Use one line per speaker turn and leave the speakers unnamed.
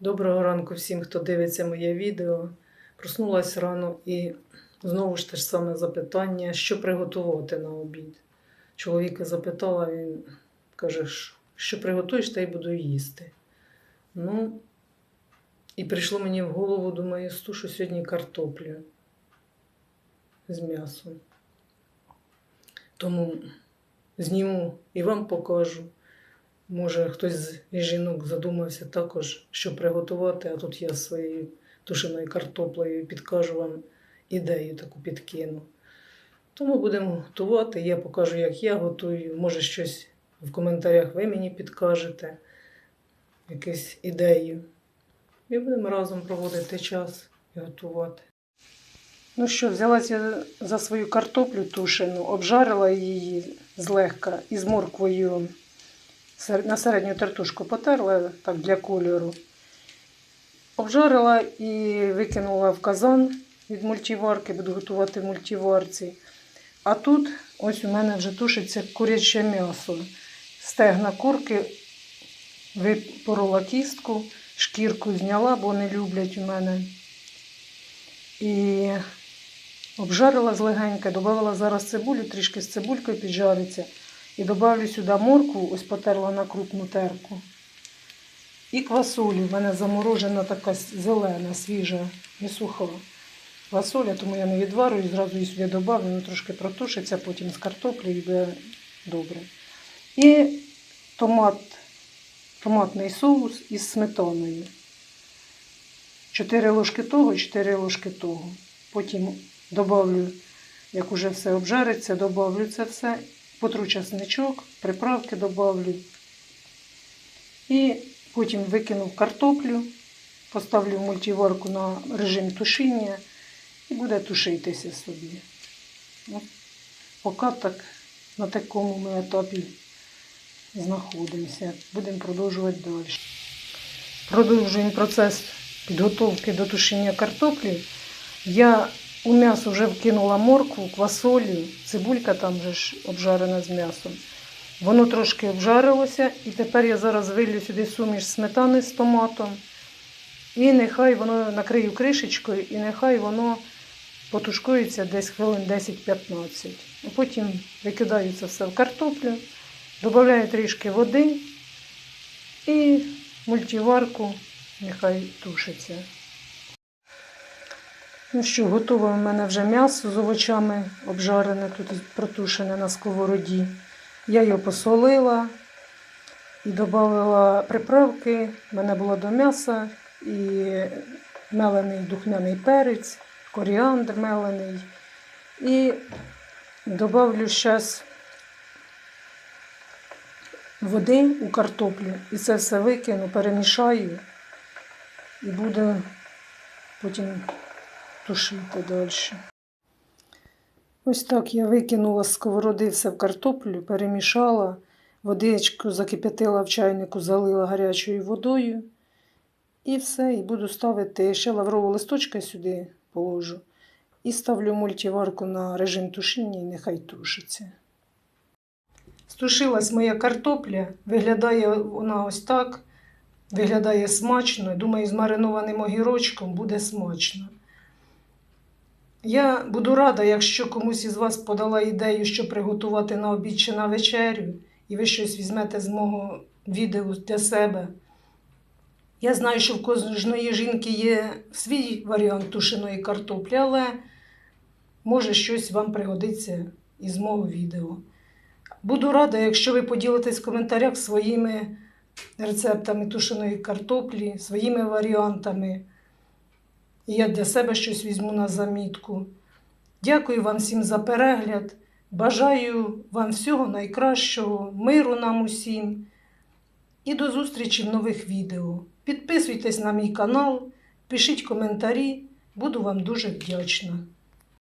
Доброго ранку всім, хто дивиться моє відео. Проснулась рано і знову ж те ж саме запитання, що приготувати на обід. Чоловіка запитала, він каже, що приготуєш, та й буду їсти. Ну, і прийшло мені в голову, думаю, стушу сьогодні картоплю з м'ясом. Тому зніму і вам покажу. Може, хтось з жінок задумався також, що приготувати, а тут я своєю тушеною картоплею підкажу вам ідею таку підкину. Тому будемо готувати. Я покажу, як я готую. Може, щось в коментарях ви мені підкажете, якусь ідею. І будемо разом проводити час і готувати. Ну що, взялася за свою картоплю тушену, обжарила її злегка із морквою на середню тертушку потерла так для кольору. Обжарила і викинула в казан від мультиварки, буду готувати в мультиварці. А тут ось у мене вже тушиться куряче м'ясо. Стегна курки випорола кістку, шкірку зняла, бо не люблять у мене. І обжарила злегенька, додала зараз цибулю, трішки з цибулькою піджариться. І добавлю сюди моркву, ось потерла на крупну терку. І квасолю. В мене заморожена така зелена, свіжа, не суха квасоля, тому я не відварую, зразу її сюди добавлю, воно трошки протушиться, потім з картоплею і буде добре. І томат, томатний соус із сметаною. 4 ложки того, 4 ложки того. Потім добавлю, як уже все обжариться, добавлю це все потру часничок, приправки добавлю. І потім викину картоплю, поставлю в мультиварку на режим тушіння і буде тушитися собі. От, поки так на такому ми етапі знаходимося. Будемо продовжувати далі. Продовжуємо процес підготовки до тушіння картоплі. Я у м'ясо вже вкинула моркву, квасолю, цибулька там же ж обжарена з м'ясом. Воно трошки обжарилося, і тепер я зараз вилью сюди суміш сметани з томатом. І нехай воно накрию кришечкою, і нехай воно потушкується десь хвилин 10-15. Потім викидаю це все в картоплю, додаю трішки води і мультиварку нехай тушиться. Ну що, готове у мене вже м'ясо з овочами обжарене, тут протушене на сковороді. Я його посолила і додала приправки. У мене було до м'яса і мелений духмяний перець, коріандр мелений. І додавлю зараз води у картоплю. І це все викину, перемішаю і буду потім тушити далі. Ось так я викинула з сковороди все в картоплю, перемішала, водичку закип'ятила в чайнику, залила гарячою водою. І все, і буду ставити ще лаврового листочка сюди положу. І ставлю мультиварку на режим тушіння і нехай тушиться. Стушилась моя картопля, виглядає вона ось так, виглядає смачно. Думаю, з маринованим огірочком буде смачно. Я буду рада, якщо комусь із вас подала ідею, що приготувати на обід чи на вечерю, і ви щось візьмете з мого відео для себе. Я знаю, що в кожної жінки є свій варіант тушеної картоплі, але може щось вам пригодиться із мого відео. Буду рада, якщо ви поділитесь в коментарях своїми рецептами тушеної картоплі, своїми варіантами. І я для себе щось візьму на замітку. Дякую вам всім за перегляд. Бажаю вам всього найкращого, миру нам усім. І до зустрічі в нових відео. Підписуйтесь на мій канал, пишіть коментарі, буду вам дуже вдячна.